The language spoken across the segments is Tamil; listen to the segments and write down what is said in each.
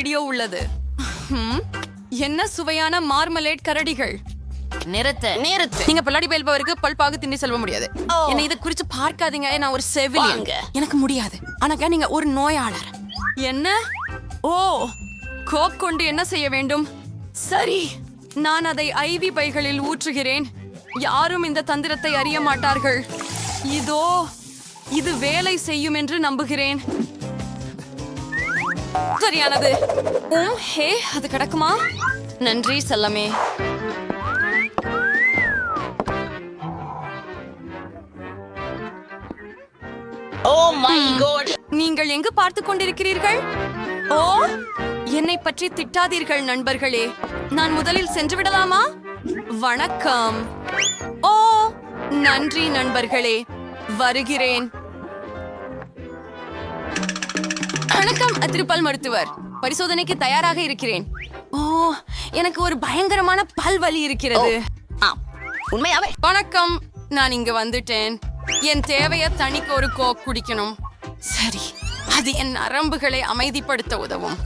வீடியோ உள்ளது. என்ன சுவையான மார்மலேட் கரடிகள். நிறுத்து. நிறுத்து. நீங்க பல்லாடி பயில்பவருக்கு பல்பாக திண்டி செல்ல முடியாது. என்ன இதை குறிச்சு பார்க்காதீங்க நான் ஒரு செவிலியன். வாங்க. எனக்கு முடியாது. ஆனாக்கா நீங்க ஒரு நோயாளர். என்ன? ஓ கோக் கொண்டு என்ன செய்ய வேண்டும்? சரி நான் அதை ஐவி பைகளில் ஊற்றுகிறேன். யாரும் இந்த தந்திரத்தை அறிய மாட்டார்கள். இதோ இது வேலை செய்யும் என்று நம்புகிறேன். சரியானது. உம் ஹே அது கிடக்குமா? நன்றி செல்லமே. நீங்கள் எங்கு பார்த்து கொண்டிருக்கிறீர்கள்? ஓ என்னை பற்றி திட்டாதீர்கள் நண்பர்களே. நான் முதலில் சென்று விடலாமா? வணக்கம். ஓ நன்றி நண்பர்களே. வருகிறேன். வணக்கம் திருப்பல் மருத்துவர். பரிசோதனைக்கு தயாராக இருக்கிறேன். ஓ எனக்கு ஒரு பயங்கரமான பல் வலி இருக்கிறது. ஆம். உண்மையாவே? வணக்கம் நான் இங்க வந்துட்டேன். என் தேவைய தனிக்கு ஒரு கோக் குடிக்கணும். சரி அது என் நரம்புகளை அமைதிப்படுத்த உதவும்.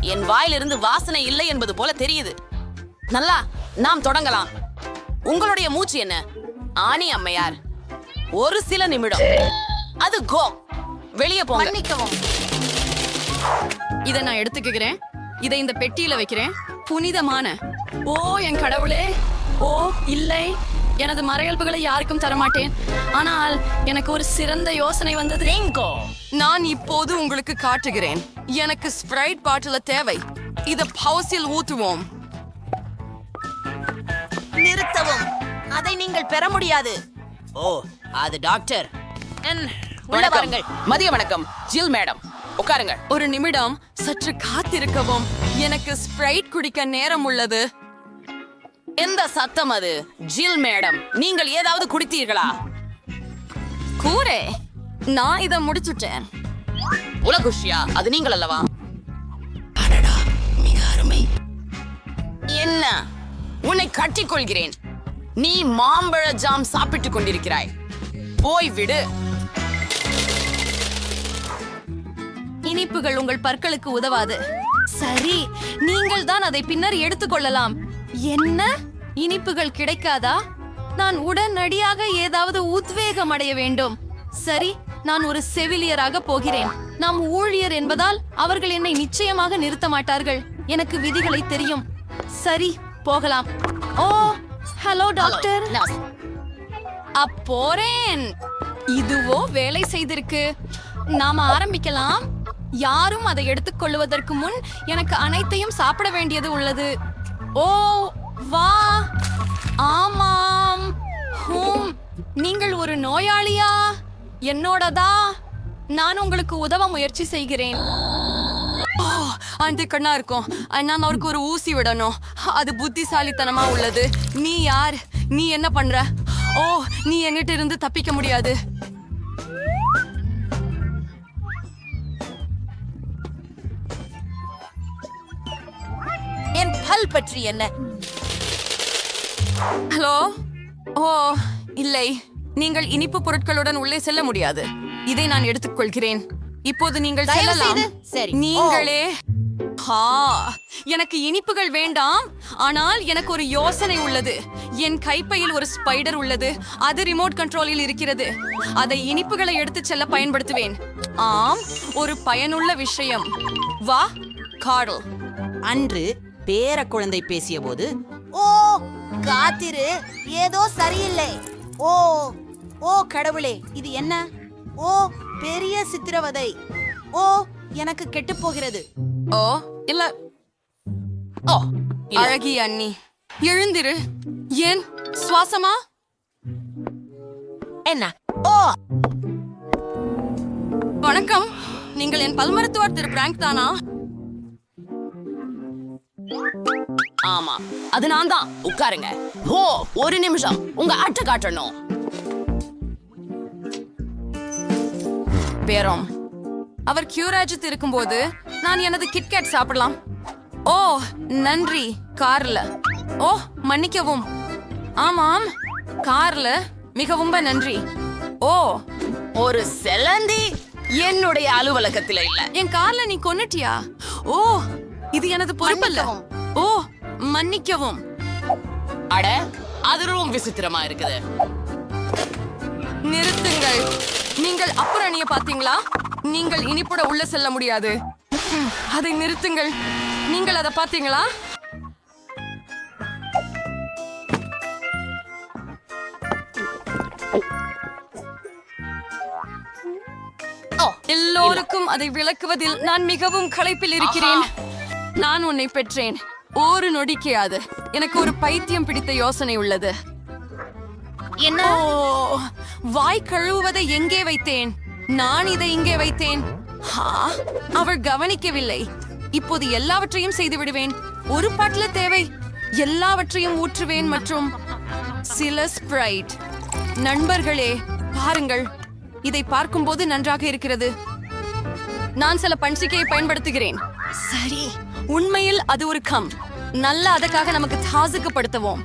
என் வாயிலிருந்து வாசனை இல்லை என்பது போல தெரியுது. நல்லா நாம் தொடங்கலாம். உங்களுடைய மூச்சு என்ன? ஆனி அம்மையார். ஒரு சில நிமிடம். அது கோ. வெளியே போங்க. மன்னிக்கவும். இதை நான் எடுத்துக்கிறேன் இதை இந்த பெட்டியில வைக்கிறேன். புனிதமான ஓ என் கடவுளே. ஓ இல்லை. எனது மறையல்புகளை யாருக்கும் தரமாட்டேன். ஆனால் எனக்கு ஒரு சிறந்த யோசனை வந்தது. Bingo. நான் இப்போது உங்களுக்கு காட்டுகிறேன். எனக்கு ஸ்ப்ரைட் பாட்டில தேவை. இத பவுசில் ஊத்துவோம். நிறுத்தவும். அதை நீங்கள் பெற முடியாது. ஓ அது டாக்டர். உள்ள வாருங்கள். மதிய வணக்கம். ஜில் மேடம் உட்காருங்க. ஒரு நிமிடம் சற்று காத்திருக்கவும். எனக்கு ஸ்ப்ரைட் குடிக்க நேரம் உள்ளது. எந்த சத்தம் அது? ஜில் மேடம் நீங்கள் ஏதாவது குடித்தீர்களா? கூரே நான் இத முடிச்சுட்டேன். உலகுஷியா அது நீங்கள் அல்லவா? என்ன? உன்னை கட்டிக்கொள்கிறேன். நீ மாம்பழ ஜாம் சாப்பிட்டுக் கொண்டிருக்கிறாய். போய் விடு. இனிப்புகள் உங்கள் பற்களுக்கு உதவாது. சரி நீங்கள் தான் அதை பின்னர் எடுத்துக்கொள்ளலாம் என்ன? இனிப்புகள் கிடைக்காதா? நான் உடனடியாக ஏதாவது உத்வேகம் அடைய வேண்டும். சரி நான் ஒரு செவிலியராக போகிறேன். நாம் ஊழியர் என்பதால் அவர்கள் என்னை நிச்சயமாக நிறுத்த மாட்டார்கள். எனக்கு விதிகளை தெரியும். சரி போகலாம். Oh hello doctor. அப்போறேன். இதுவோ வேலை செய்திருக்கு. நாம ஆரம்பிக்கலாம். யாரும் அதை எடுத்துக்கொள்வதற்கு முன் எனக்கு அனைத்தையும் சாப்பிட வேண்டியது உள்ளது. ஓ வா. ஆமாம். ஹூம். நீங்கள் ஒரு நோயாளியா? என்னோடதா? நான் உங்களுக்கு உதவ முயற்சி செய்கிறேன். ஓ, அந்த கண்ணா இருக்கும். நான் அவருக்கு ஒரு ஊசி விடணும். அது புத்திசாலித்தனமா உள்ளது. நீ யார்? நீ என்ன பண்ற? ஓ நீ என்கிட்ட இருந்து தப்பிக்க முடியாது. பல் பற்றி என்ன? ஹலோ? ஓ இல்லை. நீங்கள் இனிப்பு பொருட்களுடன் உள்ளே செல்ல முடியாது. இதை நான் எடுத்துக்கொள்கிறேன். இப்போது நீங்கள் செல்லலாம். சரி. நீங்களே ஹா எனக்கு இனிப்புகள் வேண்டாம். ஆனால் எனக்கு ஒரு யோசனை உள்ளது. என் கைப்பையில் ஒரு ஸ்பைடர் உள்ளது. அது ரிமோட் கண்ட்ரோலில் இருக்கிறது. அதை இனிப்புகளை எடுத்துச் செல்ல பயன்படுத்துவேன். ஆம் ஒரு பயனுள்ள விஷயம். வா காடல் அன்று பேர குழந்தை பேசியபோது ஓ காத்திரு ஏதோ சரியில்லை. ஓ ஓ கடவுளே இது என்ன? ஓ பெரிய சித்திரவதை. ஓ எனக்கு கெட்டுப் போகிறது. ஓ இல்ல. ஓ. அழகிய அண்ணி எழுந்திரு. ஏன்? சுவாசமா? என்ன? ஓ. வணக்கம். நீங்கள் என் பல் மருத்துவர் திரு. பிராங்க் தானா? ஆமா அது நான் தான் உட்காருங்க. ஓ ஒரு நிமிஷம். உங்க அட்டை காட்டணும். பேரம். அவர் கியூராஜித் இருக்கும்போது நான் எனது கிட்கேட் சாப்பிடலாம். ஓ நன்றி கார்ல. ஓ மன்னிக்கவும். ஆமாம் கார்ல. மிகவும் நன்றி. ஓ ஒரு செலந்தி. என்னுடைய அலுவலகத்தில் இல்ல. என் கார்ல நீ கொன்னுட்டியா? ஓ இது எனது பொறுப்பல்ல. ஓ மன்னிக்கவும். அட அது ரொம்ப விசித்திரமா இருக்குது. நிறுத்துங்கள். நீங்கள் அப்புறம் அணிய பாத்தீங்களா நீங்கள் இனிப்புட உள்ள செல்ல முடியாது. அதை நிறுத்துங்கள். நீங்கள் அதை பாத்தீங்களா எல்லோருக்கும் அதை விளக்குவதில் நான் மிகவும் களைப்பில் இருக்கிறேன். நான் உன்னை பெற்றேன். ஒரு நொடிக்கையாது. எனக்கு ஒரு பைத்தியம் பிடித்த யோசனை உள்ளது. என்ன? வாய் கழுவுவதை எங்கே வைத்தேன்? நான் இதை இங்கே வைத்தேன். அவள் கவனிக்கவில்லை. இப்போது எல்லாவற்றையும் செய்து விடுவேன். ஒரு பாட்டில தேவை. எல்லாவற்றையும் ஊற்றுவேன் மற்றும் சில ஸ்ப்ரைட் நண்பர்களே பாருங்கள். இதை பார்க்கும்போது நன்றாக இருக்கிறது. நான் சில பன்சிக்கையை பயன்படுத்துகிறேன். சரி. உண்மையில் அது ஒரு கம். நல்ல அதற்காக நமக்கு தாசுக்குப்படுத்துவோம்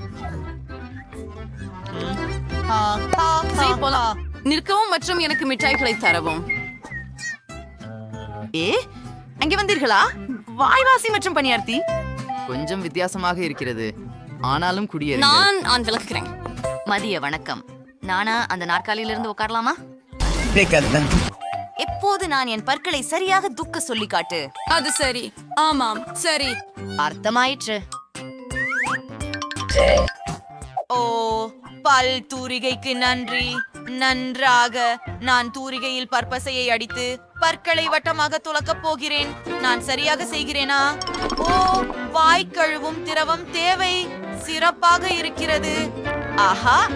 சரி போலாம். நிற்கவும் மற்றும் எனக்கு மிட்டாய்களை தரவும். ஏ அங்கே வந்தீர்களா? வாய்வாசி மற்றும் பணியார்த்தி. கொஞ்சம் வித்தியாசமாக இருக்கிறது. ஆனாலும் குடியேறுங்கள். நான் நான் விளக்குகிறேன் மதிய வணக்கம். நானா அந்த நாற்காலியிலிருந்து உட்காரலாமா? எப்போது நான் என் பற்களை சரியாக துக்க சொல்லி காட்டு? அது சரி. ஆமாம் சரி. அர்த்தமாயிற்று. ஓ பல் தூரிகைக்கு நன்றி. நன்றாக நான் தூரிகையில் பற்பசையை அடித்து பற்களை வட்டமாக துலக்கப் போகிறேன். நான் சரியாக செய்கிறேனா? ஓ வாய் கழுவும் திரவம் தேவை. சிறப்பாக இருக்கிறது. ஆஹா.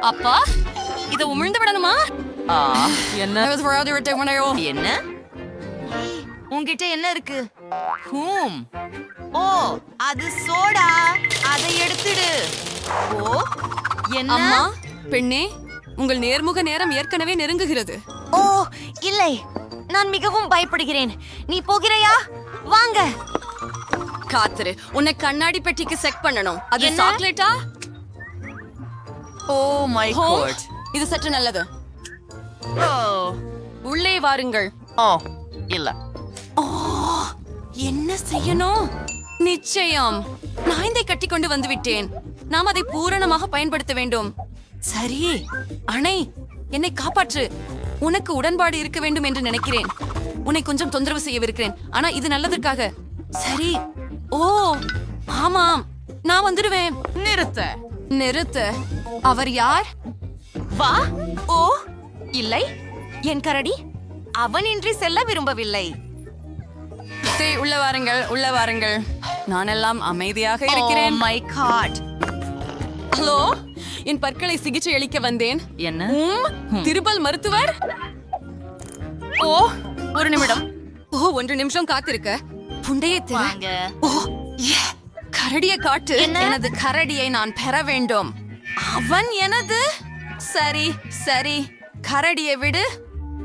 அப்பா இதை உமிழ்ந்து விடணுமா? ஆ, என்ன? உன்கிட்ட என்ன இருக்கு? ஹூம். ஓ அது சோடா. அதை எடுத்துடு. ஓ என்ன? அம்மா பெண்ணே உங்கள் நேர்முக நேரம் ஏற்கனவே நெருங்குகிறது. ஓ இல்லை. நான் மிகவும் பயப்படுகிறேன். நீ போகிறாயா? வாங்க. காத்துரு. உன்னை கண்ணாடி பெட்டிக்கு செக் பண்ணணும். அது? சாக்லேட்டா? Oh my god. இது சற்று நல்லது. ஓ உள்ளே வாருங்கள். ஓ இல்ல. என்ன செய்யணும்? நிச்சயம். நான் இதை கட்டி கொண்டு வந்து விட்டேன். நாம் அதை பூரணமாக பயன்படுத்த வேண்டும். சரி அணை என்னை காப்பாற்று. உனக்கு உடன்பாடு இருக்க வேண்டும் என்று நினைக்கிறேன். உன்னை கொஞ்சம் தொந்தரவு செய்யவிருக்கிறேன். ஆனா இது நல்லதற்காக. சரி. ஓ ஆமாம். நான் வந்துடுவேன். நிறுத்த. நிறுத்து. அவர் யார்? வா. ஓ இல்லை. என் கரடி அவனின்றி செல்ல விரும்பவில்லை. சரி உள்ள வாருங்கள் உள்ள வாருங்கள். நான் எல்லாம் அமைதியாக இருக்கிறேன். மை காட் ஹலோ என் பற்களை சிகிச்சை அளிக்க வந்தேன். என்ன? திருபல் மருத்துவர். ஓ ஒரு நிமிடம். ஓ ஒன்று நிமிஷம் காத்திருக்க. புண்டையை திற. வாங்க. ஓ கரடியை காட்டு. எனது கரடியை நான் பெற வேண்டும். அவன் எனது? சரி சரி. கரடியை விடு.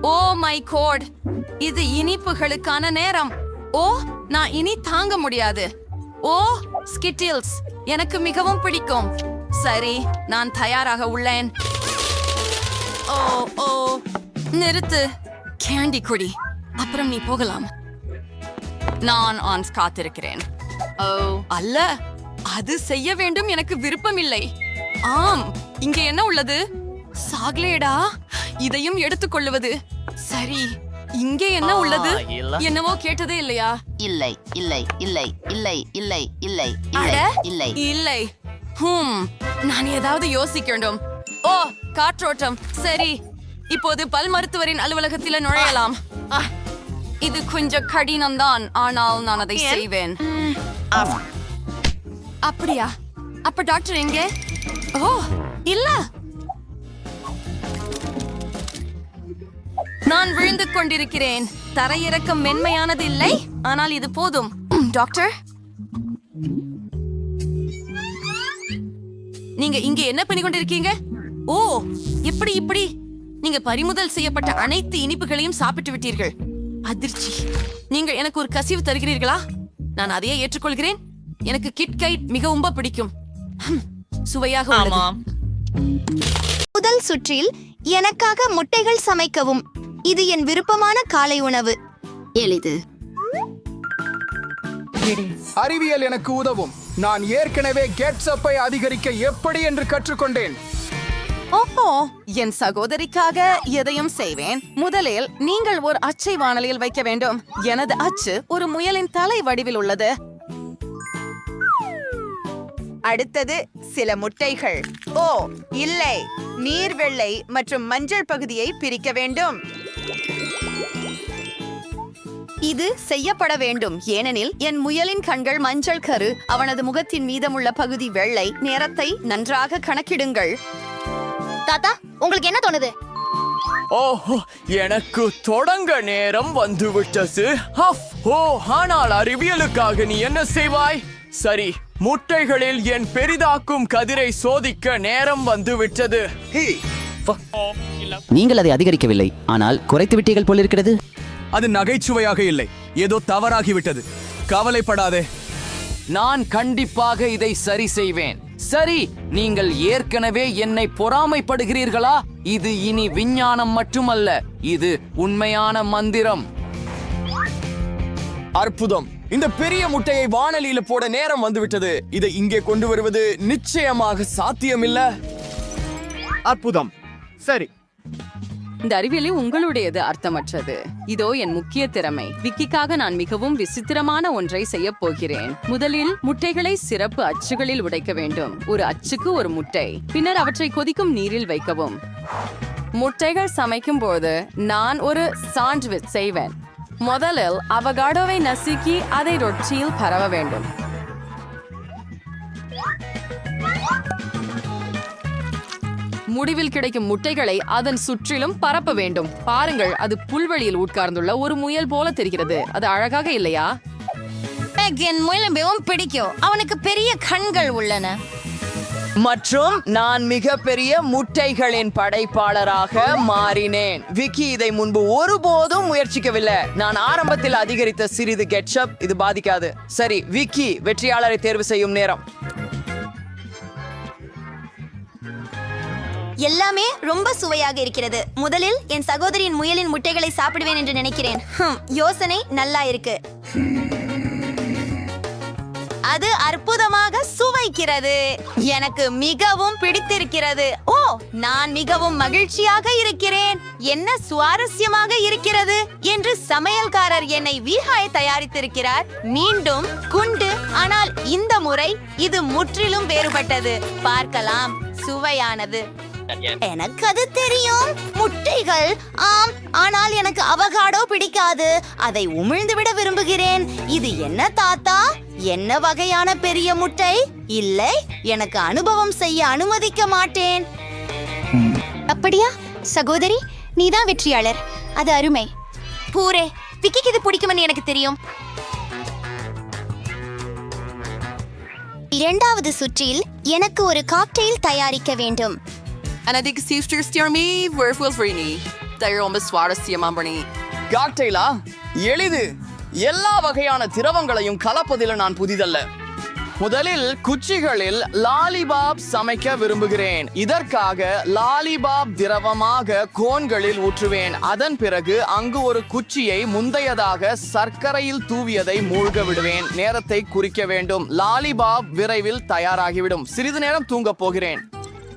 Oh my god. இது இனிப்புகளுக்கான நேரம். ஓ நான் இனி தாங்க முடியாது. ஓ ஸ்கிட்டில்ஸ் எனக்கு மிகவும் பிடிக்கும். சரி நான் தயாராக உள்ளேன். ஓ ஓ நிறுத்து. கேண்டி குடி அப்புறம் நீ போகலாம். நான் ஆன்ஸ் காத்திருக்கிறேன். ஓ அல்ல அது செய்ய வேண்டும் எனக்கு விருப்பமில்லை. ஆம் இங்கே என்ன உள்ளது? சாக்லேடா? இதையும் எடுத்துக்கொள்ளுவது சரி. இங்கே என்ன உள்ளது. என்னவோ கேட்டதே இல்லையா? இல்லை இல்லை இல்லை இல்லை இல்லை இல்லை இல்லை இல்லை. இல்லை. ஹூம் நான் ஏதாவது யோசிக்க வேண்டும் ஓ காற்றோட்டம். சரி இப்போது பல் மருத்துவரின் அலுவலகத்தில் நுழையலாம். இது கொஞ்சம் கடினம்தான் ஆனால் நான் அதை செய்வேன். அப்படியா? அப்ப டாக்டர் எங்கே? ஓ இல்ல. நான் விழுந்து கொண்டிருக்கிறேன். தரையிறக்கம் மென்மையானது இல்லை. ஆனால் இது போதும். டாக்டர்? நீங்க இங்க என்ன பண்ணி கொண்டிருக்கீங்க? ஓ எப்படி இப்படி. நீங்க பறிமுதல் செய்யப்பட்ட அனைத்து இனிப்புகளையும் சாப்பிட்டு விட்டீர்கள். அதிர்ச்சி. நீங்கள் எனக்கு ஒரு கசிவு தருகிறீர்களா? நான் அதையே ஏற்றுக்கொள்கிறேன். எனக்கு கிட் கைட் மிகவும் பிடிக்கும். சுவையாக முதல் சுற்றில் எனக்காக முட்டைகள் சமைக்கவும். இது என் விருப்பமான காலை உணவு. எளிது. அறிவியல் எனக்கு உதவும். நான் ஏற்கனவே கெட்ஸப்பை அதிகரிக்க எப்படி என்று கற்றுக்கொண்டேன். ஓஹோ என் சகோதரிக்காக எதையும் செய்வேன். முதலில் நீங்கள் ஒரு அச்சை வானலில் வைக்க வேண்டும். எனது அச்சு ஒரு முயலின் தலை வடிவில் உள்ளது. அடுத்தது சில முட்டைகள். ஓ இல்லை. நீர் வெள்ளை மற்றும் மஞ்சள் பகுதியை பிரிக்க வேண்டும். இது செய்யப்பட வேண்டும். ஏனெனில் என் முயலின் கண்கள் மஞ்சள் கரு அவனது முகத்தின் மீதமுள்ள பகுதி வெள்ளை. நேரத்தை நன்றாக கணக்கிடுங்கள். தாத்தா உங்களுக்கு என்ன தோணுது? ஓஹோ எனக்கு தொடங்க நேரம் வந்துவிட்டது. ஹஃப் ஓ ஆனால் அறிவியலுக்காக நீ என்ன செய்வாய்? சரி முட்டைகளில் என் பெரிதாக்கும் கதிரை சோதிக்க நேரம் வந்துவிட்டது. நீங்கள் அதை அதிகரிக்கவில்லை. ஆனால் குறைத்து விட்டீர்கள் போலிருக்கிறது. அது நகைச்சுவையாக இல்லை. ஏதோ தவறாகிவிட்டது. கவலைப்படாதே. நான் கண்டிப்பாக இதை சரி செய்வேன். சரி நீங்கள் ஏற்கனவே என்னை பொறாமைப்படுகிறீர்களா? இது இனி விஞ்ஞானம் மட்டுமல்ல. இது உண்மையான மந்திரம். அற்புதம். இந்த பெரிய முட்டையை வானலியில போட நேரம் வந்துவிட்டது. இதை இங்கே கொண்டு வருவது நிச்சயமாக சாத்தியமில்ல. அற்புதம். சரி. இந்த அறிவியலை உங்களுடையது அர்த்தமற்றது. இதோ என் முக்கிய திறமை. விக்கிக்காக நான் மிகவும் விசித்திரமான ஒன்றை செய்ய போகிறேன். முதலில் முட்டைகளை சிறப்பு அச்சுகளில் உடைக்க வேண்டும். ஒரு அச்சுக்கு ஒரு முட்டை. பின்னர் அவற்றை கொதிக்கும் நீரில் வைக்கவும். முட்டைகள் சமைக்கும் போது நான் ஒரு சாண்ட்விச் செய்வேன். முதலில் அவகாடோவை நசுக்கி அதை ரொட்டியில் பரவ வேண்டும். முடிவில் கிடைக்கும் முட்டைகளை அதன் சுற்றிலும் பரப்ப வேண்டும். பாருங்கள் அது புல்வெளியில் உட்கார்ந்துள்ள ஒரு முயல் போல தெரிகிறது. அது அழகாக இல்லையா? எனக்கு என் முயலை மிகவும் பிடிக்கும். அவனுக்கு பெரிய கண்கள் உள்ளன. மற்றும் நான் மிகப்பெரிய முட்டைகளின் படைப்பாளராக மாறினேன். விக்கி இதை முன்பு ஒருபோதும் முயற்சிக்கவில்லை. நான் ஆரம்பத்தில் அதிகரித்த சிறிது கெட்சப் இது பாதிக்காது. சரி விக்கி வெற்றியாளரை தேர்வு செய்யும் நேரம். எல்லாமே ரொம்ப சுவையாக இருக்கிறது. முதலில் என் சகோதரியின் முயலின் முட்டைகளை சாப்பிடுவேன் என்று நினைக்கிறேன். யோசனை நல்லா இருக்கு. அது அற்புதமாக சுவைக்கிறது. எனக்கு மிகவும் பிடித்திருக்கிறது. ஓ நான் மிகவும் மகிழ்ச்சியாக இருக்கிறேன். என்ன சுவாரஸ்யமாக இருக்கிறது என்று சமையல்காரர் என்னை வீகாய் தயாரித்திருக்கிறார். மீண்டும் குண்டு ஆனால் இந்த முறை இது முற்றிலும் வேறுபட்டது. பார்க்கலாம். சுவையானது. எனக்கு அது தெரியும். முட்டைகள் ஆம் ஆனால் எனக்கு அவகாடோ பிடிக்காது. அதை உமிழ்ந்து விட விரும்புகிறேன். இது என்ன தாத்தா? என்ன வகையான பெரிய முட்டை? இல்லை எனக்கு அனுபவம் செய்ய அனுமதிக்க மாட்டேன். அப்படியா? சகோதரி நீதான் வெற்றியாளர். அது அருமை. பூரே விக்கிக்கு இது பிடிக்கும்னு எனக்கு தெரியும். இரண்டாவது சுற்றில் எனக்கு ஒரு காக்டெயில் தயாரிக்க வேண்டும். அனதிக் சீஸ்டர் ஸ்டியர்மி வேர்ஃபுல் ஃப்ரீனி தயரோம்ப சுவாரஸ்யமாம்பணி காக்டெயிலா எளிது. எல்லா வகையான திரவங்களையும் கலப்பதில் நான் புதிதல்ல. முதலில் குச்சிகளில் லாலிபாப் சமைக்க விரும்புகிறேன். இதற்காக லாலிபாப் திரவமாக கோன்களில் ஊற்றுவேன். அதன் பிறகு அங்கு ஒரு குச்சியை முந்தையதாக சர்க்கரையில் தூவியதை மூழ்க விடுவேன். நேரத்தை குறிக்க வேண்டும். லாலிபாப் விரைவில் தயாராகிவிடும். சிறிது நேரம் தூங்கப் போகிறேன்.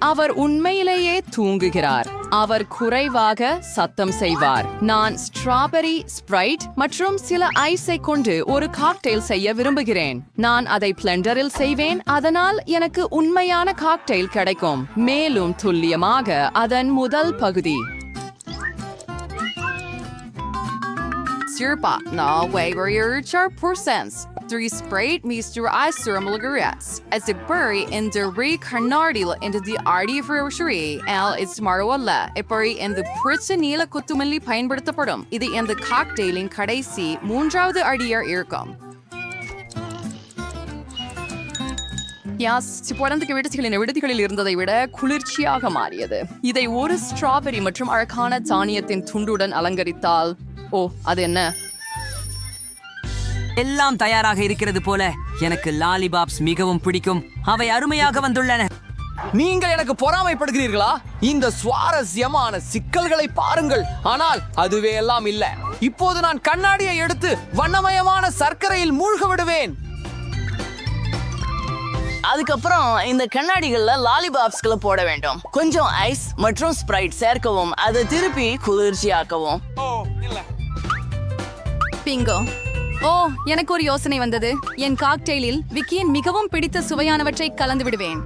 அவர் உண்மையிலேயே தூங்குகிறார். அவர் குறைவாக சத்தம் செய்வார். நான் ஸ்ட்ராபெரி ஸ்ப்ரைட் மற்றும் சில ஐஸை கொண்டு ஒரு காக்டெயில் செய்ய விரும்புகிறேன். நான் அதை பிளெண்டரில் செய்வேன். அதனால் எனக்கு உண்மையான காக்டெயில் கிடைக்கும். மேலும் துல்லியமாக அதன் முதல் பகுதி. Sirpa, na waver char percents. Three sprayed Mr. Icer Mulgarias. As a bury in the recarnardil into the arty of rosary, L is Marwala, a bury in the Pritsanila Kutumali பயன்படுத்தப்படும் இது இந்த காக்டெயிலின் கடைசி மூன்றாவது அடியார் இருக்கும் யாஸ் பிறந்த விடுதிகளின் விடுதிகளில் இருந்ததை விட குளிர்ச்சியாக மாறியது இதை ஒரு ஸ்ட்ராபெரி மற்றும் அழகான தானியத்தின் துண்டுடன் அலங்கரித்தால் ஓ அது என்ன எல்லாம் தயாராக இருக்கிறது போல எனக்கு லாலிபாப்ஸ் மிகவும் பிடிக்கும். அவை அருமையாக வந்துள்ளன. நீங்கள் எனக்கு பொறாமைப்படுகிறீர்களா? இந்த சுவாரஸ்யமான சிக்கல்களை பாருங்கள். ஆனால் அதுவே எல்லாம் இல்ல. இப்போது நான் கண்ணாடியை எடுத்து வண்ணமயமான சர்க்கரையில் மூழ்க விடுவேன். அதுக்கப்புறம் இந்த கண்ணாடிகள்ல லாலிபாப்ஸ்களை போட வேண்டும். கொஞ்சம் ஐஸ் மற்றும் ஸ்ப்ரைட் சேர்க்கவும் அதை திருப்பி குளிர்ச்சியாக்கவும். பிங்கோ ஓ எனக்கு ஒரு யோசனை வந்தது. என் காக்டெயிலில் விக்கியின் மிகவும் பிடித்த சுவையானவற்றை கலந்து விடுவேன்.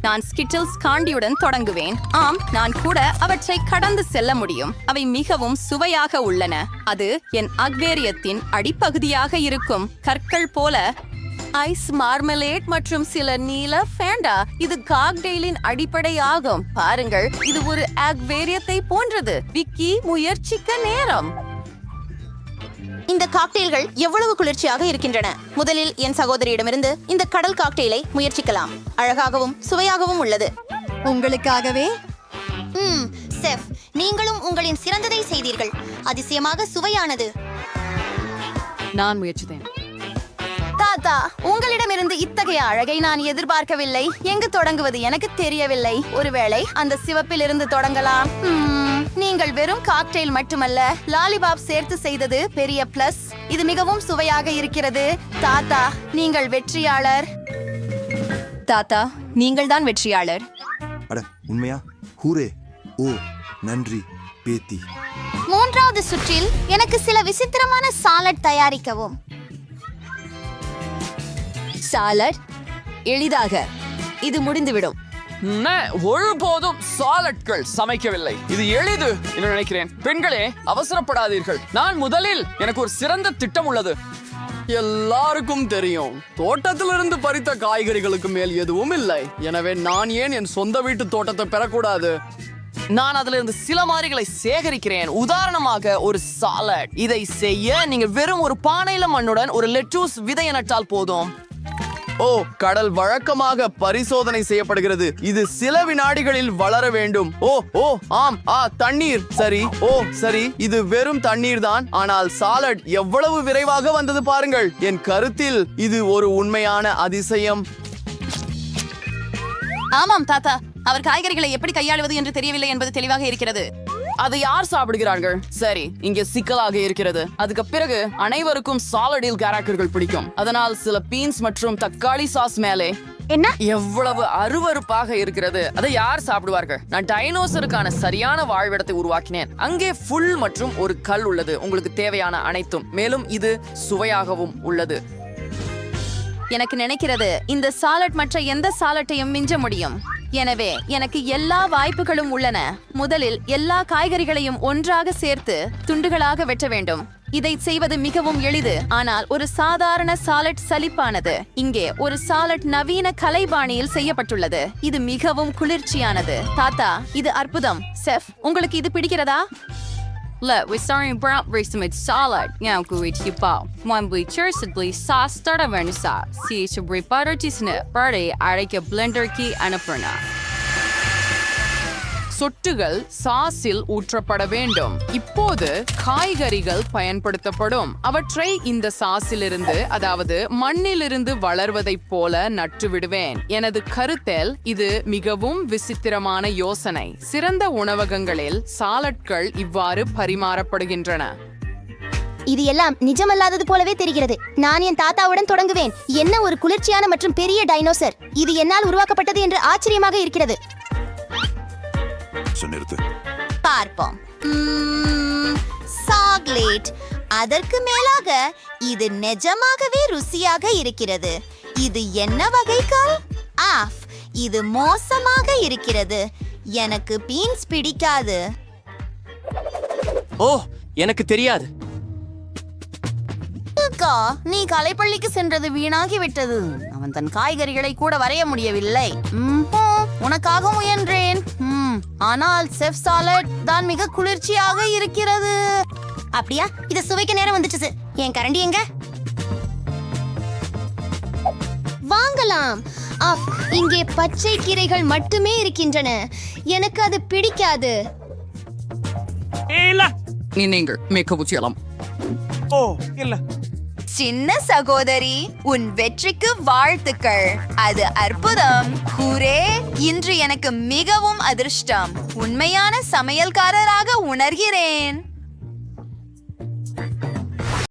நான் ஸ்கிட்டில்ஸ் காண்டியுடன் தொடங்குவேன். ஆம் நான் கூட அவற்றை கடந்து செல்ல முடியும். அவை மிகவும் சுவையாக உள்ளன. அது என் அக்வேரியத்தின் அடிப்பகுதியாக இருக்கும். கற்கள் போல ஐஸ் மார்மலேட் மற்றும் சில நீல ஃபேண்டா. இது காக்டெயிலின் அடிப்படையாகும் பாருங்கள் இது ஒரு அக்வேரியத்தை போன்றது. விக்கி முயற்சிக்க நேரம். இந்த காக்டெயில்கள் எவ்வளவு குளிர்ச்சியாக இருக்கின்றன? முதலில் என் சகோதரியிடமிருந்து இந்த கடல் காக்டெயிலை முயற்சிக்கலாம். அழகாகவும் சுவையாகவும் உள்ளது. உங்களுக்காகவே? ம் செஃப் நீங்களும் உங்களின் சிறந்ததை செய்தீர்கள். அதிசயமாக சுவையானது. நான் முயற்சித்தேன். தாத்தா உங்களிடமிருந்து இத்தகைய அழகை நான் எதிர்பார்க்கவில்லை. எங்கு தொடங்குவது எனக்கு தெரியவில்லை. ஒருவேளை அந்த சிவப்பிலிருந்து தொடங்கலாம். நீங்கள் வெறும் காக்டெயில் மட்டுமல்ல லாலிபாப் சேர்த்து செய்தது பெரிய பிளஸ் இது மிகவும் சுவையாக இருக்கிறது. தாத்தா நீங்கள் வெற்றியாளர். தாத்தா நீங்கள் தான் வெற்றியாளர். அட உண்மையா? ஹூரே. ஓ நன்றி. பேத்தி. மூன்றாவது சுற்றில் எனக்கு சில விசித்திரமான சாலட் தயாரிக்கவும். சாலட். எளிதாக. இது முடிந்துவிடும். ஒருபோதும் சாலட்கள் சமைக்கவில்லை. இது எளிது என்று நினைக்கிறேன். பெண்களே அவசரப்படாதீர்கள். நான் முதலில் எனக்கு ஒரு சிறந்த திட்டம் உள்ளது. எல்லாருக்கும் தெரியும். தோட்டத்திலிருந்து பறித்த காய்கறிகளுக்கு மேல் எதுவும் இல்லை. எனவே நான் ஏன் என் சொந்த வீட்டு தோட்டத்தை பெறக்கூடாது? நான் அதுல இருந்து சில மாதிரிகளை சேகரிக்கிறேன். உதாரணமாக ஒரு சாலட். இதை செய்ய நீங்க வெறும் ஒரு பானையில மண்ணுடன் ஒரு லெட்டூஸ் விதைய நட்டால் போதும். ஓ கடல் வழக்கமாக பரிசோதனை செய்யப்படுகிறது. இது சில வினாடிகளில் வளர வேண்டும். ஓ ஓ ஆம் ஆ தண்ணீர். சரி ஓ சரி இது வெறும் தண்ணீர் தான் ஆனால் சாலட் எவ்வளவு விரைவாக வந்தது பாருங்கள். என் கருத்தில் இது ஒரு உண்மையான அதிசயம். ஆமாம் தாத்தா. அவர் காய்கறிகளை எப்படி கையாளுவது என்று தெரியவில்லை என்பது தெளிவாக இருக்கிறது. அதை யார் சாப்பிடுகிறார்கள்? சரி இங்கே சிக்கலாக இருக்கிறது. அதுக்கு பிறகு அனைவருக்கும் சாலடில் கேரக்டர்கள் பிடிக்கும். அதனால் சில பீன்ஸ் மற்றும் தக்காளி சாஸ் மேலே என்ன? எவ்வளவு அருவருப்பாக இருக்கிறது? அதை யார் சாப்பிடுவார்கள்? நான் டைனோசருக்கான சரியான வாழ்விடத்தை உருவாக்கினேன். அங்கே ஃபுல் மற்றும் ஒரு கல் உள்ளது. உங்களுக்கு தேவையான அனைத்தும். மேலும் இது சுவையாகவும் உள்ளது. எனக்கு நினைக்கிறது இந்த சாலட் மற்ற எந்த சாலட்டையும் மிஞ்ச முடியும். எனவே எனக்கு எல்லா வாய்ப்புகளும் உள்ளன. முதலில் எல்லா காய்கறிகளையும் ஒன்றாக சேர்த்து துண்டுகளாக வெட்ட வேண்டும். இதை செய்வது மிகவும் எளிது. ஆனால் ஒரு சாதாரண சாலட் சலிப்பானது. இங்கே ஒரு சாலட் நவீன கலைபாணியில் செய்யப்பட்டுள்ளது. இது மிகவும் குளிர்ச்சியானது. தாத்தா இது அற்புதம். செஃப் உங்களுக்கு இது பிடிக்கிறதா? Look, we saw brown rice with salad. Now go eat your bowl. One we choose sauce, start a vanilla sauce. See, it's a brie butter to snip. Party, I blender key and. சொட்டுகள் சாஸில் ஊற்றப்பட வேண்டும். இப்போது காய்கறிகள் பயன்படுத்தப்படும். அவற்றை இந்த சாஸிலிருந்து அதாவது மண்ணிலிருந்து வளர்வதைப் போல நட்டு விடுவேன். எனது கருத்தில் இது மிகவும் விசித்திரமான யோசனை. சிறந்த உணவகங்களில் சாலட்கள் இவ்வாறு பரிமாறப்படுகின்றன. இது எல்லாம் நிஜமல்லாதது போலவே தெரிகிறது. நான் என் தாத்தாவுடன் தொடங்குவேன். என்ன ஒரு குளிர்ச்சியான மற்றும் பெரிய டைனோசர். இது என்னால் உருவாக்கப்பட்டது என்று ஆச்சரியமாக இருக்கிறது. நிறுத்து பார்ப்போம். சாக்லேட் அதற்கு மேலாக இது நிஜமாகவே ருசியாக இருக்கிறது. இது என்ன வகை கால்? ஆஃப். இது மோசமாக இருக்கிறது. எனக்கு பீன்ஸ் பிடிக்காது. ஓ எனக்கு தெரியாது. அக்கா நீ கலைப்பள்ளிக்கு சென்றது வீணாகி விட்டது அவன் தன் காய்கறிகளை கூட வரைய முடியவில்லை. உனக்காக முயன்றேன் ம், ஆனால் செஃப் சாலட் தான் மிக குளிர்ச்சியாக இருக்கிறது. அப்படியா? இத சுவைக்க நேரம் வந்துச்சு என் கரண்டி எங்க? வாங்கலாம். ஆஃப் இங்கே பச்சை கீரைகள் மட்டுமே இருக்கின்றன. எனக்கு அது பிடிக்காது. நீங்கள் மிகவும் சிலம் ஓ இல்ல. சின்ன சகோதரி உன் வெற்றிக்கு வாழ்த்துக்கள். அது அற்புதம். ஹூரே இன்று எனக்கு மிகவும் அதிர்ஷ்டம். உண்மையான சமையல்காரராக உணர்கிறேன்.